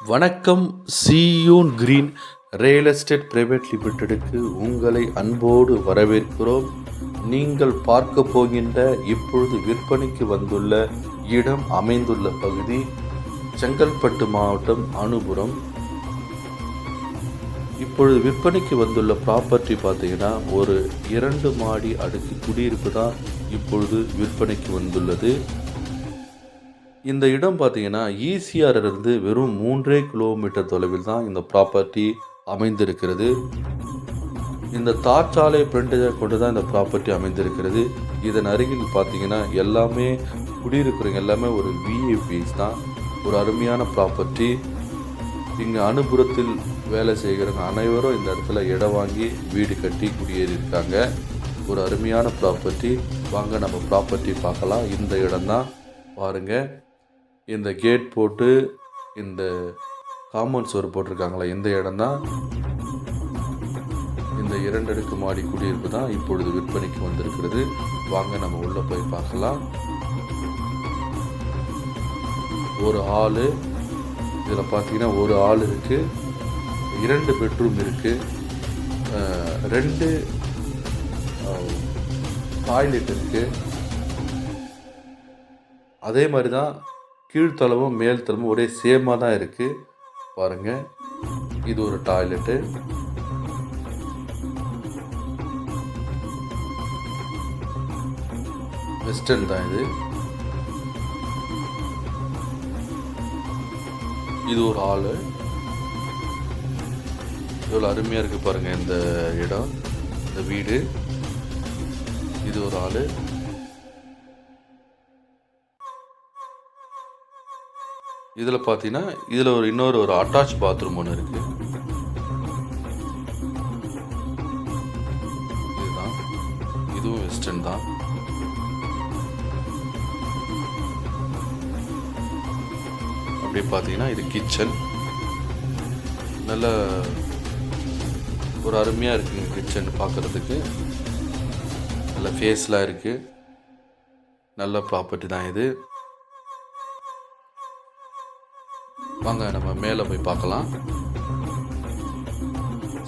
வணக்கம் சியூன் green real estate private லிமிடெடுக்கு உங்களை அன்போடு வரவேற்கிறோம். நீங்கள் பார்க்க போகின்ற இப்பொழுது விற்பனைக்கு வந்துள்ள இடம் அமைந்துள்ள பகுதி செங்கல்பட்டு மாவட்டம் அனுபுரம். இப்பொழுது விற்பனைக்கு வந்துள்ள ப்ராப்பர்ட்டி பார்த்தீங்கன்னா ஒரு இரண்டு மாடி அடுக்கு குடியிருப்பு தான் இப்பொழுது விற்பனைக்கு வந்துள்ளது. இந்த இடம் பார்த்தீங்கன்னா ஈசிஆரிலிருந்து வெறும் மூன்றே கிலோமீட்டர் தொலைவில் தான் இந்த ப்ராப்பர்ட்டி அமைந்திருக்கிறது. இந்த தார்ச்சாலை பிரிண்டை கொண்டு தான் இந்த ப்ராப்பர்ட்டி அமைந்திருக்கிறது. இதன் அருகில் பார்த்தீங்கன்னா எல்லாமே குடியிருக்கிறவங்க எல்லாமே ஒரு விஏபிஸ் தான். ஒரு அருமையான ப்ராப்பர்ட்டி இங்கே அனுபுரத்தில் வேலை செய்கிறவங்க அனைவரும் இந்த இடத்துல இடம் வாங்கி வீடு கட்டி குடியேறி இருக்காங்க ஒரு அருமையான ப்ராப்பர்ட்டி வாங்க நம்ம ப்ராப்பர்ட்டி பார்க்கலாம். இந்த இடம்தான் பாருங்கள் இந்த கேட் போட்டு இந்த காம்பவுண்ட் சுவர் போட்டிருக்காங்களா இந்த இடம்தான். இந்த இரண்டு அடுக்கு மாடி குடியிருப்பு தான் இப்பொழுது விற்பனைக்கு வந்திருக்கிறது. வாங்க நம்ம உள்ளே போய் பார்க்கலாம். ஒரு ஆள் இதில் பார்த்தீங்கன்னா ஒரு ஆள் இருக்குது இரண்டு பெட்ரூம் இருக்குது ரெண்டு டாய்லெட் இருக்குது அதே மாதிரி தான் கீழ்த்தளவும் மேல்தளமும் ஒரே சேமாக தான் இருக்குது பாருங்கள் இது ஒரு டாய்லெட்டு. வெஸ்டர்ன் தான் இது. இது ஒரு ஆள் எவ்வளோ அருமையாக இருக்குது பாருங்கள் இந்த இடம். இந்த வீடு. இது ஒரு ஆள். இதில் பார்த்தீங்கன்னா இதில் ஒரு இன்னொரு ஒரு அட்டாச் பாத்ரூம் ஒன்று இருக்குது இதுதான். இதுவும் வெஸ்டர்ன் தான். அப்படி பார்த்தீங்கன்னா இது கிச்சன் நல்ல ஒரு அருமையாக இருக்குங்க கிச்சன் பார்க்குறதுக்கு நல்ல ஃபேஸ்லாம் இருக்குது நல்ல ப்ராப்பர்ட்டி தான் இது. வாங்க நம்ம மேலே போய் பார்க்கலாம்.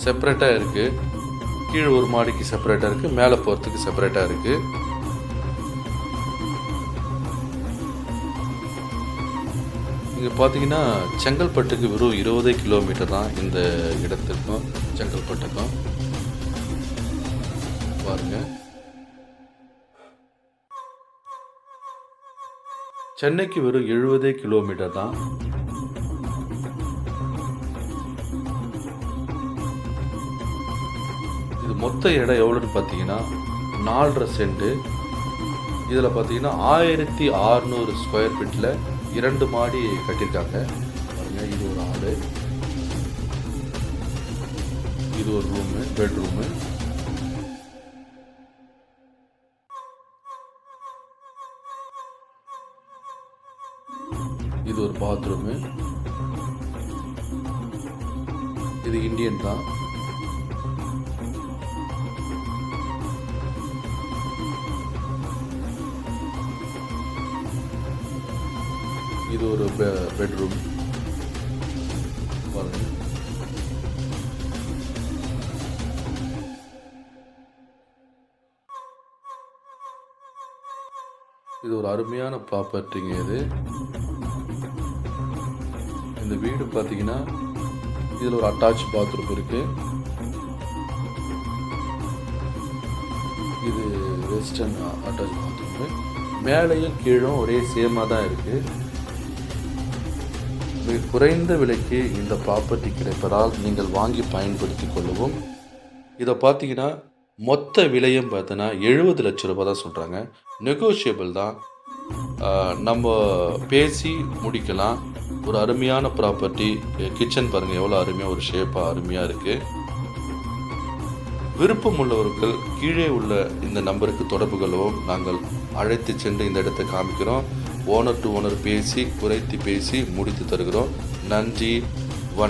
செப்பரேட்டாக இருக்குது கீழே ஒரு மாடிக்கு செப்பரேட்டாக இருக்குது மேலே போகிறதுக்கு செப்பரேட்டாக இருக்குது இங்கே பார்த்தீங்கன்னா செங்கல்பட்டுக்கு வெறும் இருபதே கிலோமீட்டர் தான் இந்த இடத்துக்கும் செங்கல்பட்டுக்கும். பாருங்க. சென்னைக்கு வெறும் எழுபதே கிலோமீட்டர் தான். மொத்த இடம் எவ்வளோன்னு பார்த்தீங்கன்னா நாலரை சென்ட்டு இதில் பார்த்தீங்கன்னா ஆயிரத்தி ஆறுநூறு ஸ்கொயர் ஃபீட்டில் இரண்டு மாடி கட்டியிருக்காங்க. இது ஒரு ஆளு. இது ஒரு ரூமு பெட்ரூமு இது ஒரு பாத்ரூமு இது இந்தியன் தான். இது ஒரு பெட்ரூம் பாருங்க. இது ஒரு அருமையான ப்ராப்பர்ட்டிங்க இது. இந்த வீடு பார்த்தீங்கன்னா இதில் ஒரு அட்டாச் பாத்ரூம் இருக்கு. இது வெஸ்டர்ன் அட்டாச் பாத்ரூம் மேலேயும் கீழும் ஒரே சேமாக தான் இருக்குது மிக குறைந்த விலைக்கு இந்த ப்ராப்பர்ட்டி கிடைப்பதால் நீங்கள் வாங்கி பயன்படுத்தி கொள்ளவும். இதை பார்த்தீங்கன்னா மொத்த விலையும் பார்த்தீங்கன்னா எழுபது லட்ச ரூபாய் தான் சொல்கிறாங்க நெகோஷியபிள் தான். நம்ம பேசி முடிக்கலாம். ஒரு அருமையான ப்ராப்பர்ட்டி கிச்சன் பாருங்கள் எவ்வளோ அருமையாக ஒரு ஷேப்பாக அருமையாக இருக்குது விருப்பம் உள்ளவர்கள் கீழே உள்ள இந்த நம்பருக்கு தொடர்பு கொள்ளவும் நாங்கள் அழைத்து சென்று இந்த இடத்தை காமிக்கிறோம். ஓனர் டு ஓனர் பேசி குறைத்து பேசி முடித்து தருகிறோம். நன்றி.